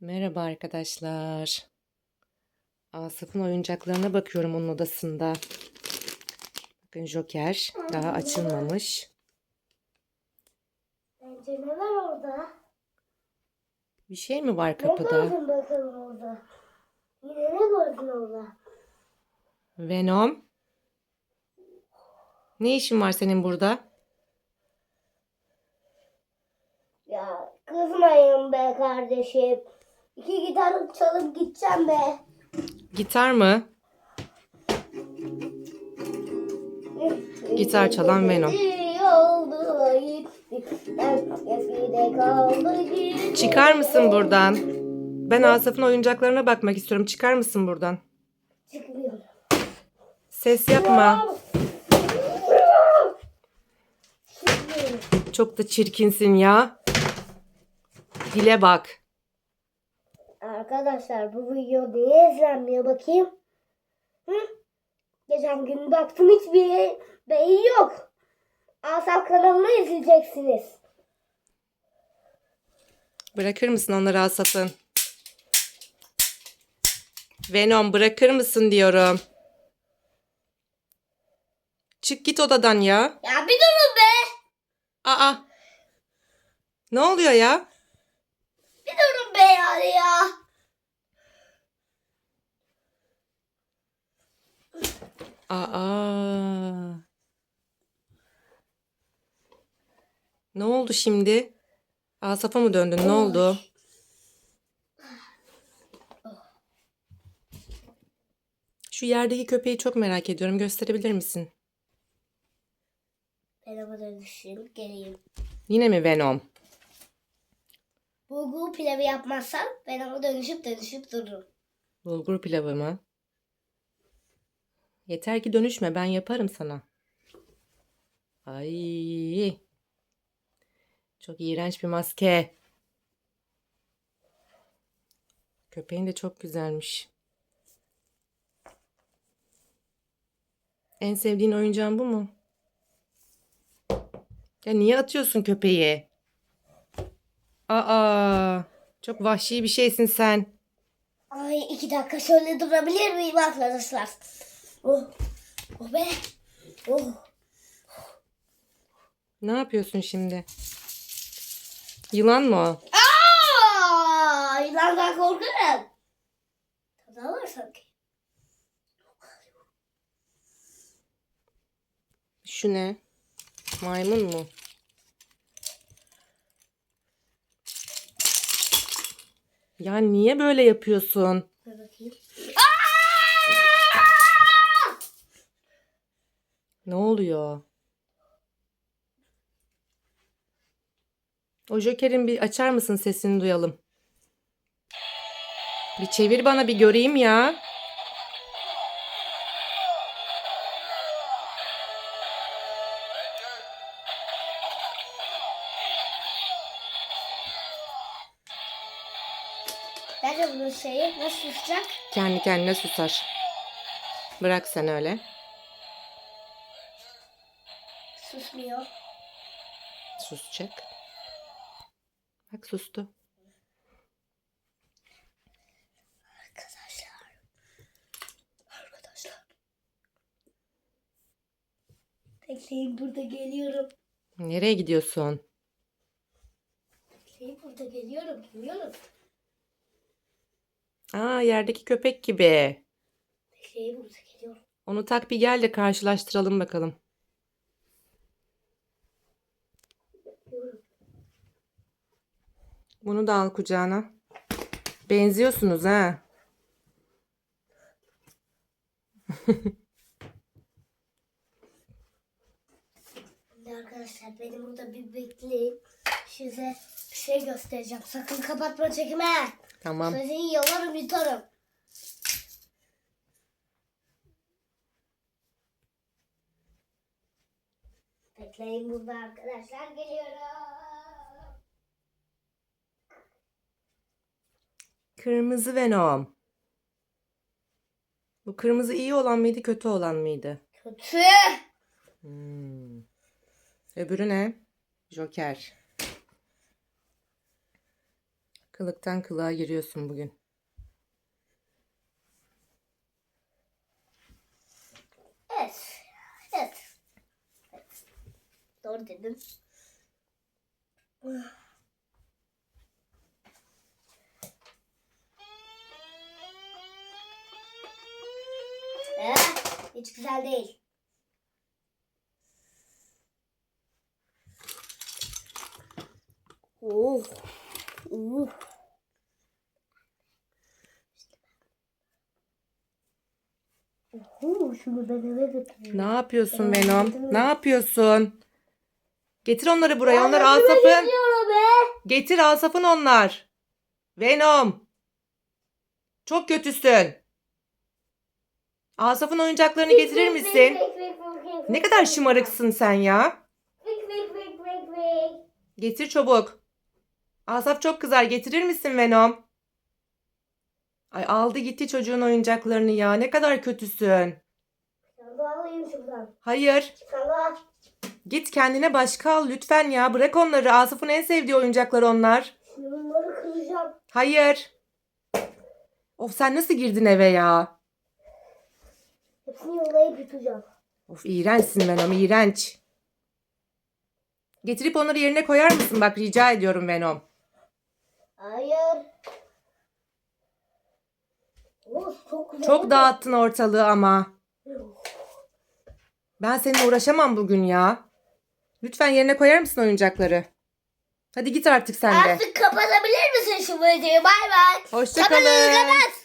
Merhaba arkadaşlar. Asaf'ın oyuncaklarına bakıyorum onun odasında. Bakın Joker daha açılmamış. Bence ne var orada? Bir şey mi var Ne kapıda? gördün bakalım orada? Yine ne gördün orada? Venom. Ne işin var senin burada? Ya kızmayın be kardeşim. İki gitar çalıp gideceğim be. Gitar mı? Gitar çalan Venom. Çıkar mısın buradan? Ben Asaf'ın oyuncaklarına bakmak istiyorum. Çıkar mısın buradan? Çıkmıyorum. Ses yapma. Çok da çirkinsin ya. Dile bak. Arkadaşlar bu video niye izlenmiyor bakayım? Hı? Geçen gün baktım hiçbir beyi yok. Asaf kanalını izleyeceksiniz. Bırakır mısın onları Asaf'ın? Venom bırakır mısın diyorum. Çık git odadan ya. Ya bir durun be. Aa. Ne oluyor ya? Bir durun be yani ya. Aa. Ne oldu şimdi? Asaf'a mı döndün? Ne oldu? Şu yerdeki köpeği çok merak ediyorum. Gösterebilir misin? Merhaba dönüşüm geleyim. Yine mi Venom? Bulgur pilavı yapmazsam ben ama dönüşüp dönüşüp dururum. Bulgur pilavı mı? Yeter ki dönüşme ben yaparım sana. Ay. Çok iğrenç bir maske. Köpeğin de çok güzelmiş. En sevdiğin oyuncağın bu mu? Ya niye atıyorsun köpeği? Aa, çok vahşi bir şeysin sen. Ay iki dakika şöyle durabilir miyim arkadaşlar? Oh. Oh be. Oh. Ne yapıyorsun şimdi? Yılan mı o? Aa, yılandan korkarım. Tadı var sanki. Şu ne? Maymun mu? Ya niye böyle yapıyorsun? Dur bakayım. Ne oluyor? O Joker'in bir açar mısın sesini duyalım. Bir çevir bana bir göreyim ya. Bence bunun şeyi nasıl tutacak? Kendi kendine susar. Bırak sen öyle. Susmuyor. Susacak. Bak sustu. Arkadaşlar. Arkadaşlar. Bekleyin burada geliyorum. Nereye gidiyorsun? Bekleyin burada geliyorum. Geliyorum. Aa yerdeki köpek gibi. Bekleyin burada geliyorum. Onu tak bir gel de karşılaştıralım bakalım. Bunu da al kucağına. Benziyorsunuz ha. Arkadaşlar benim burada bir bekleyin. Size bir şey göstereceğim. Sakın kapatma çekme. Tamam. Sözünü yalarım yutarım. Bekleyin burada arkadaşlar geliyorum. Kırmızı Venom. Bu kırmızı iyi olan mıydı, kötü olan mıydı? Kötü. Hmm. Öbürü ne? Joker. Kılıktan kılığa giriyorsun bugün. Evet. Evet. evet. Doğru dedin. Hiç güzel değil. Oh. Oho, şunu ben eve götüreyim. Ne yapıyorsun Ben Venom? yardım Ne yapıyorsun? Getir onları buraya. Onlar Ben Asaf'ın. Getir Asaf'ın onlar. Venom. Çok kötüsün. Asaf'ın oyuncaklarını getirir misin? Ne kadar şımarıksın sen ya. Getir çabuk. Asaf çok kızar. Getirir misin Venom? Ay aldı gitti çocuğun oyuncaklarını ya. Ne kadar kötüsün. Hayır. Git kendine başka al lütfen ya. Bırak onları. Asaf'ın en sevdiği oyuncaklar onlar. Bunları kıracağım. Hayır. Of sen nasıl girdin eve ya? Hepsini yollayıp yutacağım. Of iğrençsin Venom iğrenç. Getirip onları yerine koyar mısın? Bak rica ediyorum Venom. Hayır. Of çok güzel. Çok dağıttın ortalığı ama. Ben seninle uğraşamam bugün ya. Lütfen yerine koyar mısın oyuncakları? Hadi git artık sen de. Artık kapatabilir misin şu videoyu? Bay bay. Hoşça Kapat, kalın. kapat.